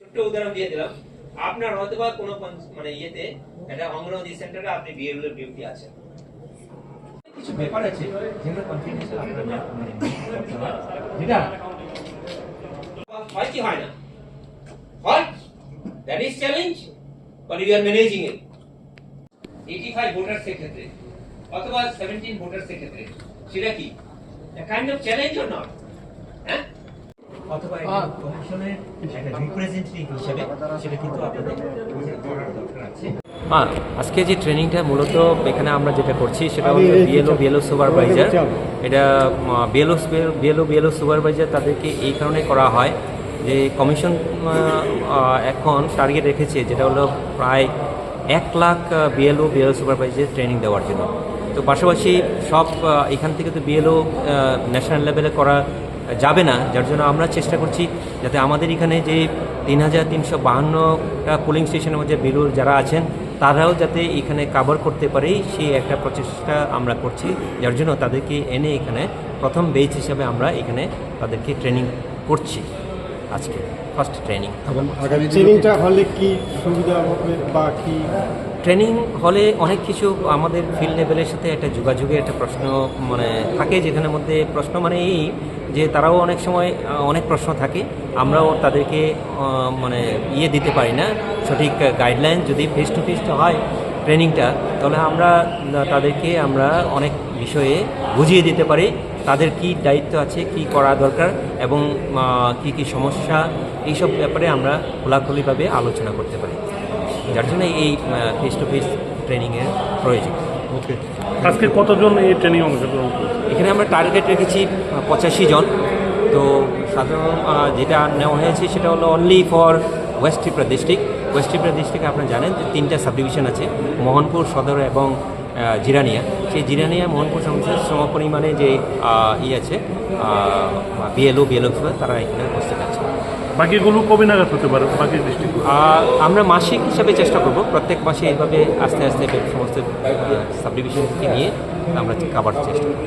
ছোট্ট উদাহরণ দিয়ে দিলাম। আপনার হয়তো বা কোনো মানে ইয়েতে একটা অঙ্গনওয়াড়ি সেন্টারে আপনি বিএল ডিউটি আছেন। কিছু ব্যাপার আছে যেগুলো কনফিডেন্সিয়াল আপনার না- মানে হয়। যেটা হয় কি হয় না। হয় that is challenge but you are managing it 85 voters এর ক্ষেত্রে অথবা 17 ভোটার্স এর ক্ষেত্রে সেটা কি? Kind of challenge or not হ্যাঁ? অথবা একটা একটা রিপ্রেজেন্টেটিভ হিসেবে সেটা কিন্তু আপনাদের দরকার আছে। হ্যাঁ আজকে যে ট্রেনিংটা মূলত এখানে আমরা যেটা করছি সেটা হলো বিএলও বিএলও সুপারভাইজার এটা বিএলও বিএলও বিএলও সুপারভাইজার তাদেরকে এই কারণে করা হয় যে কমিশন এখন টার্গেট রেখেছে যেটা হলো প্রায় এক lakh BLO BLO supervisor training দেওয়ার জন্য। তো পাশাপাশি সব এখান থেকে তো বিএলও ন্যাশনাল লেভেলে করা যাবে না, যার জন্য আমরা চেষ্টা করছি যাতে আমাদের এখানে যে তিন হাজার তিনশো বাহান্নটা পোলিং স্টেশনের মধ্যে বেলুর যারা আছেন, তারাও যাতে এখানে কাভার করতে পারে সেই একটা প্রচেষ্টা আমরা করছি, যার জন্য তাদেরকে এনে এখানে প্রথম বেচ হিসাবে আমরা এখানে তাদেরকে ট্রেনিং করছি। আজকে ফার্স্ট ট্রেনিং এবং আগামী ট্রেনিংটা হলে কি সুবিধা হবে বা কি? ট্রেনিং হলে অনেক কিছু আমাদের ফিল্ড লেভেলের সাথে একটা যোগাযোগের একটা প্রশ্ন মানে থাকে যেখানে মধ্যে প্রশ্ন মানে এই যে তারাও অনেক সময় অনেক প্রশ্ন থাকে। আমরাও তাদেরকে মানে ইয়ে দিতে পারি না সঠিক গাইডলাইন যদি ফেস টু ফেস হয় ট্রেনিংটা তাহলে আমরা তাদেরকে আমরা অনেক বিষয়ে বুঝিয়ে দিতে পারি। তাদের কি দায়িত্ব আছে কি করা দরকার এবং কি কি সমস্যা এইসব ব্যাপারে আমরা খোলাখুলিভাবে আলোচনা করতে পারি। যার জন্য এই ফেস টু ফেস ট্রেনিংয়ের প্রয়োজন। ওকে আজকে কতজন এই ট্রেনিং অংশগ্রহণ এখানে আমরা টার্গেট রেখেছি পঁচাশি জন। তো সাধারণ যেটা নেওয়া হয়েছে সেটা হলো only for West Tripura district West Tripura ডিস্ট্রিক্টে আপনারা জানেন যে তিনটা সাবডিভিশন আছে মোহনপুর সদর এবং জিরানিয়া। সেই জিরানিয়া মোহনপুর সংসদ সম পরিমাণে যে ই আছে বিএলও বিএলও তারা এখানে বসতে আছে। বাকিগুলো কবে নাগাদ হতে পারে? বাকি ডিস্ট্রিক্ট আমরা মাসিক হিসাবে চেষ্টা করব। প্রত্যেক মাসে এইভাবে আস্তে আস্তে সমস্ত সাব ডিভিশন নিয়ে আমরা কাবার চেষ্টা করব।